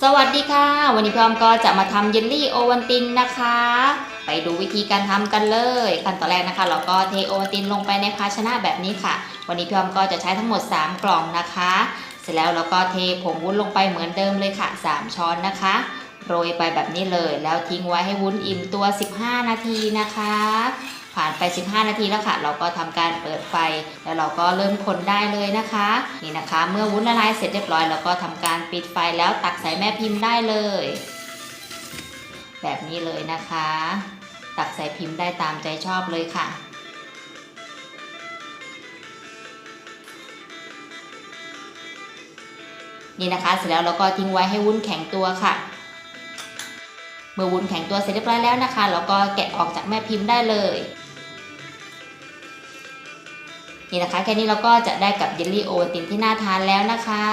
สวัสดีค่ะ วันนี้พี่อมก็จะมาทำเยลลี่โอวันตินนะคะ ไปดูวิธีการทำกันเลยขั้นตอนแรกนะคะ เราก็เทโอวันตินลงไปในภาชนะแบบนี้ค่ะ วันนี้พี่ออมก็จะใช้ทั้งหมด 3 กล่องนะคะ เสร็จแล้วเราก็เทผงวุ้นลงไปเหมือนเดิมเลยค่ะ 3 ช้อนนะคะ โรยไปแบบนี้เลย แล้วทิ้งไว้ให้วุ้นอิ่มตัว 15 นาทีนะคะ ผ่านไป 15 นาทีแล้วค่ะ เราก็ทำการเปิดไฟ แล้วเราก็เริ่มคนได้เลยนะคะ นี่นะคะ เมื่อวุ้นละลายเสร็จเรียบร้อยเราก็ทำการปิดไฟแล้วตักใส่แม่พิมพ์ได้เลย แบบนี้เลยนะคะ ตักใส่พิมพ์ได้ตามใจชอบเลยค่ะนี่นะคะเสร็จแล้วเราก็ทิ้งไว้ให้วุ้นแข็งตัวค่ะ เมื่อวุ้นแข็งตัวเสร็จเรียบร้อยแล้วนะคะ เราก็แกะออกจากแม่พิมพ์ได้เลย นี่นะคะ แค่นี้เราก็จะได้กับเยลลี่โอวัลตินที่น่าทานแล้วนะคะ